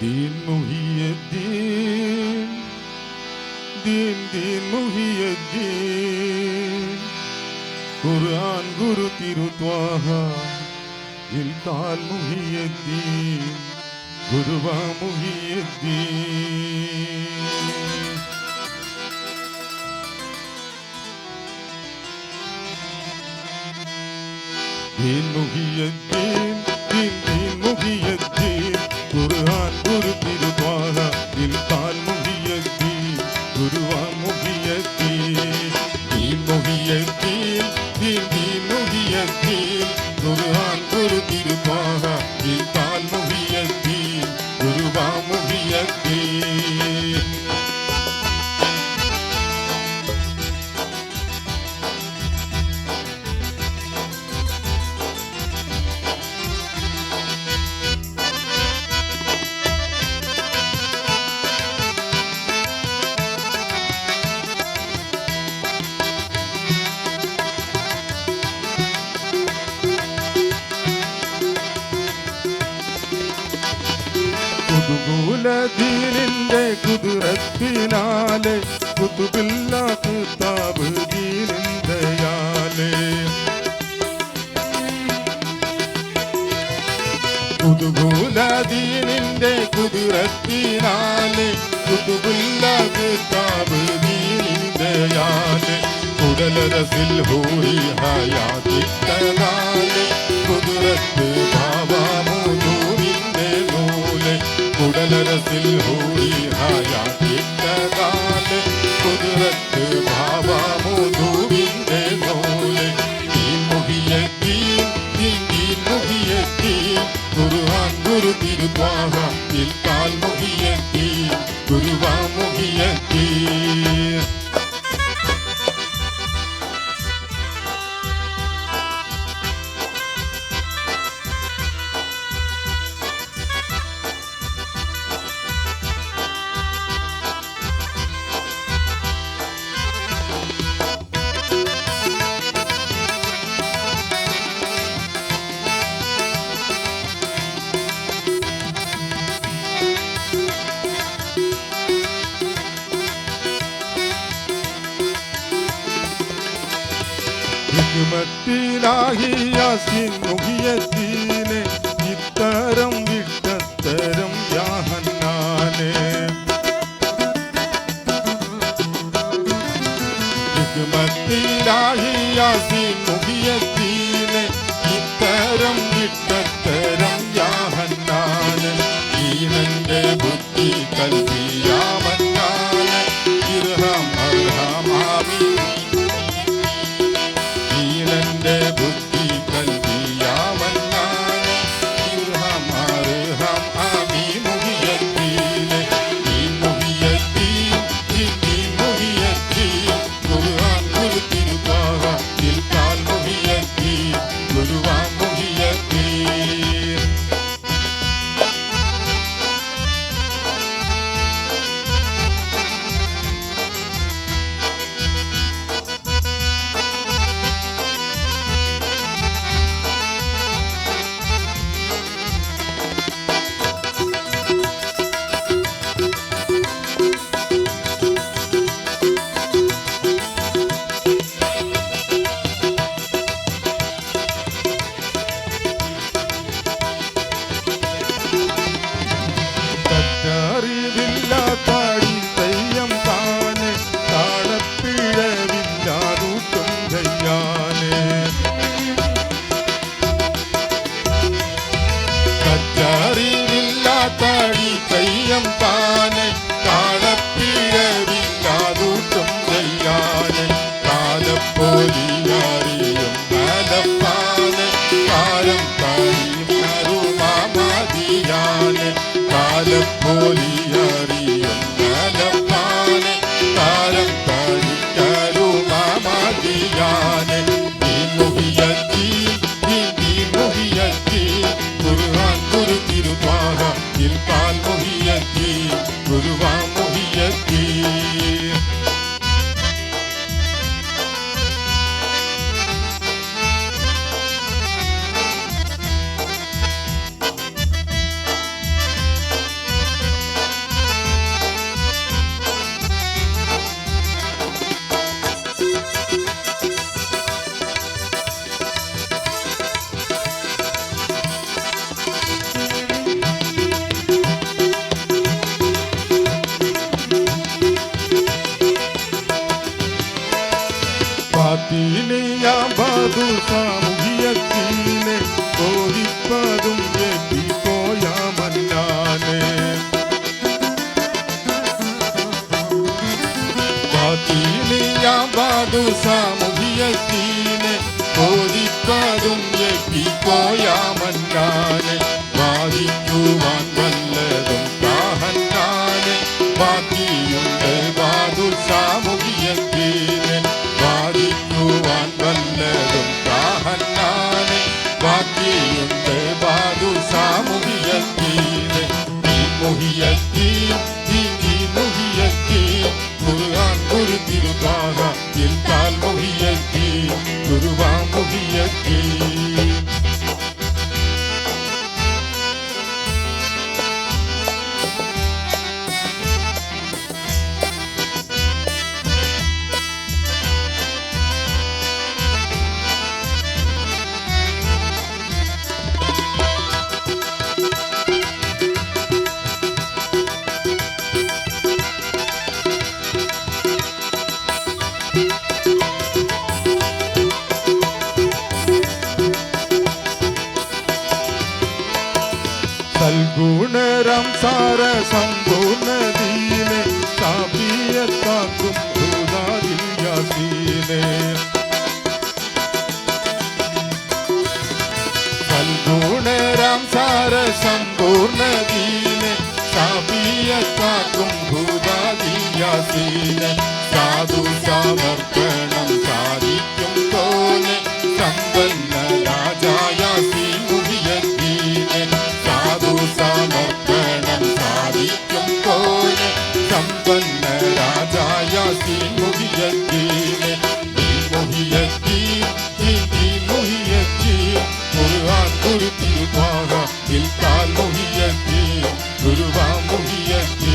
دين محي الدين دين دين محي الدين قرآن قرو تيرو طه القال محي الدين قربا محي الدين കുതുകൂലദീനിന്റെ കുതിരത്തിനാലെ കുതുബില്ല കിതാബ് ദീനിന്ദയാലെ കുതുകൂലദീനിന്റെ കുതിരത്തിനാലെ കുതുബില്ല കിതാബ് ദീനിന്ദയാലെ കുടലരസിൽ ഹൂരി ഹയാതിത്തനാലെ കുതിരത്ത് ഭാ ಮೊದಲ ರಸಿಲ್ ಹೂರಿ ಹಾಯಾಕೆ Rahmet bilahi yasin காத்திலேயா பாது சாமுகியத்திலே கோதிப்பதும் எட்டி போயாமல் நானே காத்திலேயா பாது சாமுகியத்தில் We'll be Bogie, Bogie, Shambho நதியிலே சாப்பிய தாக்கும் ரூதாதில் யாசீனே சல்பூணராம் சார சம்பூர் நதியிலே சாப்பிய தாக்கும் ரூதாதில் யாசீனே ഒരു തിരുവാറ ഇൽത്താൽ മുഹിയത്തി ഗുരുവാ മുഹിയത്തി